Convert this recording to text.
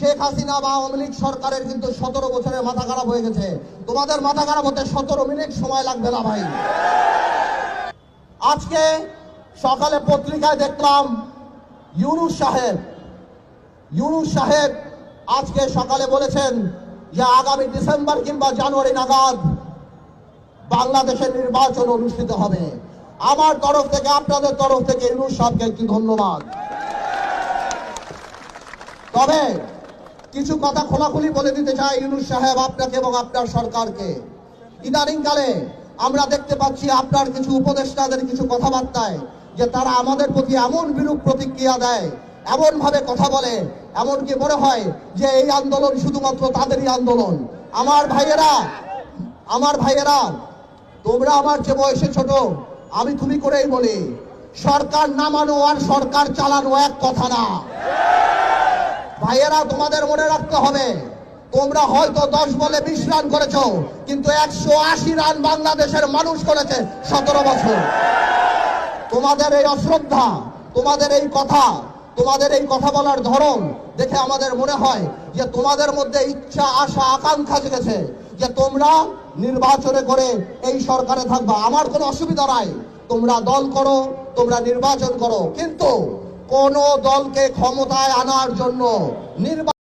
শেখ হাসিনা বা আওয়ামী লীগ সরকারের কিন্তু সতেরো বছরের মাথা খারাপ হয়ে গেছে। তোমাদের মাথা খারাপ হতে সতেরো মিনিট সময় লাগবে না ভাই। আজকে সকালে পত্রিকায় দেখলাম ইউনুস সাহেব ইউনুস সাহেব আজকে সকালে বলেছেন যে আগামী ডিসেম্বর কিংবা জানুয়ারি নাগাদ বাংলাদেশের নির্বাচন অনুষ্ঠিত হবে। আমার তরফ থেকে, আপনাদের তরফ থেকে ইউনুস সাহেবকে একটি ধন্যবাদ। তবে কিছু কথা খোলাখুলি বলে দিতে চাই ইউনুস সাহেব আপনাকে এবং আপনার সরকারকে। ইদানিংকালে আমরা দেখতে পাচ্ছি আপনার কিছু উপদেষ্টাদের কিছু কথাবার্তায় যে তারা আমাদের প্রতি এমন বিরূপ প্রতিক্রিয়া দেয় এমন ভাবে কথা বলে, এমনকি মনে হয় যে এই আন্দোলন শুধুমাত্র তাদেরই আন্দোলন। আমার ভাইয়েরা আমার ভাইয়েরা, তোমরা আমার যে বয়সে ছোট, আমি তুমি করেই বলি, সরকার নামানো আর সরকার চালানো এক কথা না। ভাইয়েরা, তোমাদের মনে রাখতে হবে, তোমরা হয়তো দশ বলে বিশ রান করেছ, কিন্তু একশো আশি রান বাংলাদেশের মানুষ করেছে সতেরো বছর। তোমাদের এই অশ্রদ্ধা, তোমাদের এই কথা, তোমাদের এই কথা বলার ধরন দেখে আমাদের মনে হয় যে তোমাদের মধ্যে ইচ্ছা, আশা, আকাঙ্ক্ষা জেগেছে যে তোমরা নির্বাচনে করে এই সরকারে থাকবা। আমার কোনো অসুবিধা নাই। তোমরা দল করো, তোমরা নির্বাচন করো। কিন্তু কোন দলকে ক্ষমতায় আনার জন্য নির্বাচন